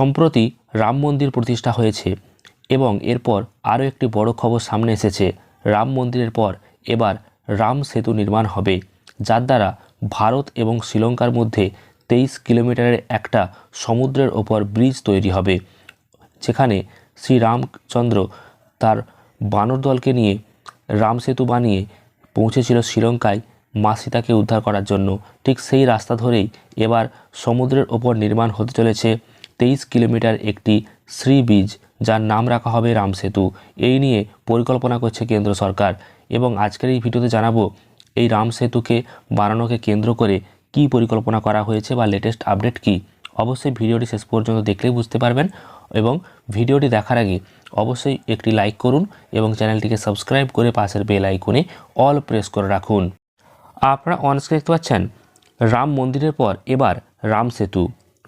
সম্প্রতি রাম মন্দির প্রতিষ্ঠা হয়েছে এবং এরপর আরও একটি বড় খবর সামনে এসেছে। রাম মন্দিরের পর এবার রাম সেতু নির্মাণ হবে, যার দ্বারা ভারত এবং শ্রীলঙ্কার মধ্যে তেইশ কিলোমিটারের একটা সমুদ্রের ওপর ব্রিজ তৈরি হবে, যেখানে শ্রীরামচন্দ্র তার বানর দলকে নিয়ে রাম সেতু বানিয়ে পৌঁছেছিল শ্রীলঙ্কায় মা সীতাকে উদ্ধার করার জন্য। ঠিক সেই রাস্তা ধরেই এবার সমুদ্রের ওপর নির্মাণ হতে চলেছে তেইশ কিলোমিটার একটি শ্রী ব্রিজ যার নাম রাখা হবে রাম সেতু। এই নিয়ে পরিকল্পনা করছে কেন্দ্র সরকার। এবং আজকের এই ভিডিওতে জানাব, এই রাম সেতুকে বানানোকে কেন্দ্র করে কি পরিকল্পনা করা হয়েছে বা লেটেস্ট আপডেট কি? অবশ্যই ভিডিওটি শেষ পর্যন্ত দেখলেই বুঝতে পারবেন। এবং ভিডিওটি দেখার আগে অবশ্যই একটি লাইক করুন এবং চ্যানেলটিকে সাবস্ক্রাইব করে পাশের বেল আইকনে অল প্রেস করে রাখুন। আপনারা অনস্ক্রিন দেখতে পাচ্ছেন, রাম মন্দিরের পর এবার রাম সেতু।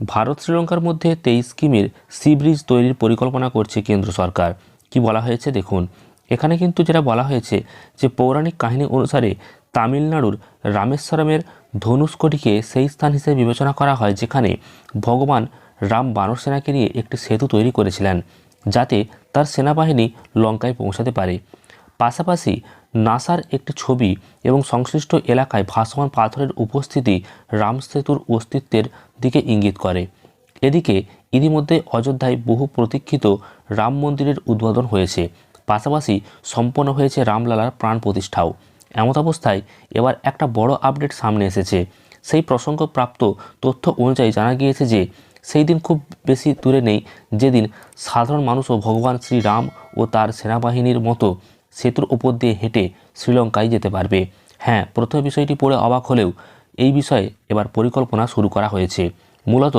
ভারত শ্রীলঙ্কার মধ্যে তেইশ কিমির সি ব্রিজ তৈরির পরিকল্পনা করছে কেন্দ্র সরকার। কি বলা হয়েছে দেখুন। এখানে কিন্তু যেটা বলা হয়েছে যে পৌরাণিক কাহিনী অনুসারে তামিলনাড়ুর রামেশ্বরমের ধনুষ্কটিকে সেই স্থান হিসেবে বিবেচনা করা হয় যেখানে ভগবান রাম বানর সেনাকে নিয়ে একটি সেতু তৈরি করেছিলেন, যাতে তার সেনাবাহিনী লঙ্কায় পৌঁছাতে পারে। পাশাপাশি নাসার একটি ছবি এবং সংশ্লিষ্ট এলাকায় ভাসমান পাথরের উপস্থিতি রাম সেতুর অস্তিত্বের দিকে ইঙ্গিত করে। এদিকে ইতিমধ্যে অযোধ্যায় বহু প্রতীক্ষিত রাম মন্দিরের উদ্বোধন হয়েছে। পাশাপাশি সম্পন্ন হয়েছে রামলালার প্রাণ প্রতিষ্ঠাও। এমত অবস্থায় এবার একটা বড় আপডেট সামনে এসেছে। সেই প্রসঙ্গপ্রাপ্ত তথ্য অনুযায়ী জানা গিয়েছে যে, সেই দিন খুব বেশি দূরে নেই, যেদিন সাধারণ মানুষও ভগবান শ্রীরাম ও তার সেনাবাহিনীর মতো সেতুর উপর দিয়ে হেঁটে শ্রীলঙ্কায় যেতে পারবে। হ্যাঁ প্রথম বিষয়টি পড়ে অবাক হলেও এই বিষয়ে এবার পরিকল্পনা শুরু করা হয়েছে। মূলত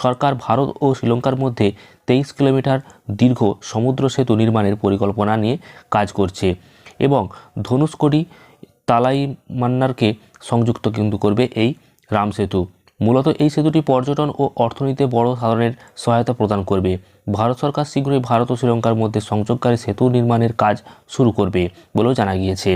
সরকার ভারত ও শ্রীলঙ্কার মধ্যে তেইশ কিলোমিটার দীর্ঘ সমুদ্র সেতু নির্মাণের পরিকল্পনা নিয়ে কাজ করছে এবং ধনুষ্কড়ি তালাই মান্নারকে সংযুক্ত কিন্তু করবে এই রাম সেতু মূলত এই সেতুটি পর্যটন ও অর্থনীতিতে বড় ধরনের সহায়তা প্রদান করবে। ভারত সরকার শীঘ্রই ভারত ও শ্রীলঙ্কার মধ্যে সংযোগকারী সেতু নির্মাণের কাজ শুরু করবে বলেও জানা গিয়েছে।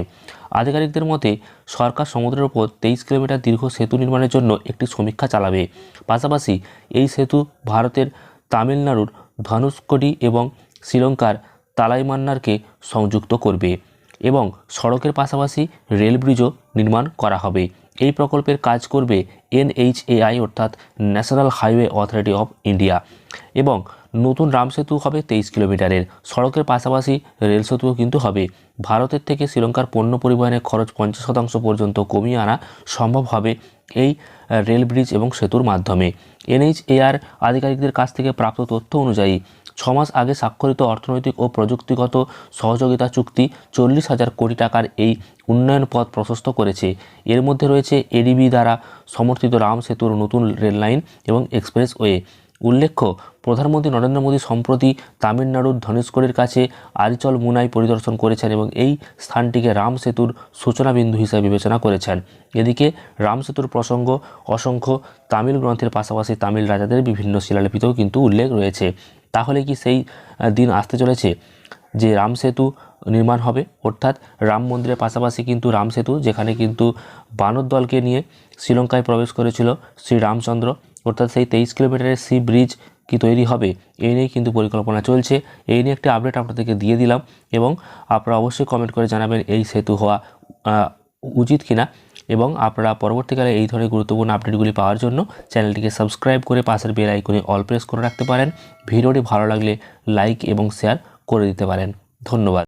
আধিকারিকদের মতে, সরকার সমুদ্রের ওপর তেইশ কিলোমিটার দীর্ঘ সেতু নির্মাণের জন্য একটি সমীক্ষা চালাবে। পাশাপাশি এই সেতু ভারতের তামিলনাড়ুর ধনুষ্কডি এবং শ্রীলঙ্কার তালাইমান্নারকে সংযুক্ত করবে এবং সড়কের পাশাপাশি রেল ব্রিজও নির্মাণ করা হবে। এই প্রকল্পের কাজ করবে এনএইচএআই, অর্থাৎ National Highway Authority of India. এবং নতুন রাম সেতু হবে তেইশ কিলোমিটারের। সড়কের পাশাপাশি রেল সেতুও কিন্তু হবে। ভারতের থেকে শ্রীলঙ্কার পণ্য পরিবহনের খরচ পঞ্চাশ শতাংশ পর্যন্ত কমিয়ে আনা সম্ভব হবে এই রেল ব্রিজ এবং সেতুর মাধ্যমে। এনএইচএআর আধিকারিকদের কাছ থেকে প্রাপ্ত তথ্য অনুযায়ী ছমাস আগে স্বাক্ষরিত অর্থনৈতিক ও প্রযুক্তিগত সহযোগিতা চুক্তি চল্লিশ হাজার কোটি টাকার এই উন্নয়ন পথ প্রশস্ত করেছে। এর মধ্যে রয়েছে এডিবি দ্বারা সমর্থিত রাম সেতুর নতুন রেল লাইন এবং এক্সপ্রেসওয়ে। উল্লেখ্য, প্রধানমন্ত্রী নরেন্দ্র মোদী সম্প্রতি তামিলনাড়ুর ধনেশগড়ের কাছে আরিচল মুনাই পরিদর্শন করেছেন এবং এই স্থানটিকে রাম সেতুর সূচনাবিন্দু হিসেবে বিবেচনা করেছেন। এদিকে, রাম সেতুর প্রসঙ্গ অসংখ্য তামিল গ্রন্থের পাশাপাশি তামিল রাজাদের বিভিন্ন শিলালিপিতেও কিন্তু উল্লেখ রয়েছে। তাহলে কি সেই দিন আসতে চলেছে যে রাম সেতু নির্মাণ হবে? অর্থাৎ রাম মন্দিরের পাশাপাশি কিন্তু রাম সেতু, যেখানে কিন্তু বানর দলকে নিয়ে শ্রীলঙ্কায় প্রবেশ করেছিল শ্রী রামচন্দ্র। অর্থাৎ সেই তেইশ কিলোমিটারের সি ব্রিজ কি তৈরি হবে? এই নিয়ে কিন্তু পরিকল্পনা চলছে। এই নিয়ে একটি আপডেট আপনাদেরকে দিয়ে দিলাম এবং আপনারা অবশ্যই কমেন্ট করে জানাবেন এই সেতু হওয়া উচিত কিনা। এবং আপনারা পরবর্তীকালে এই ধরনের গুরুত্বপূর্ণ আপডেটগুলি পাওয়ার জন্য চ্যানেলটিকে সাবস্ক্রাইব করে পাশের বেল আইকনে অল প্রেস করে রাখতে পারেন। ভিডিওটি ভালো লাগলে লাইক এবং শেয়ার করে দিতে পারেন। ধন্যবাদ।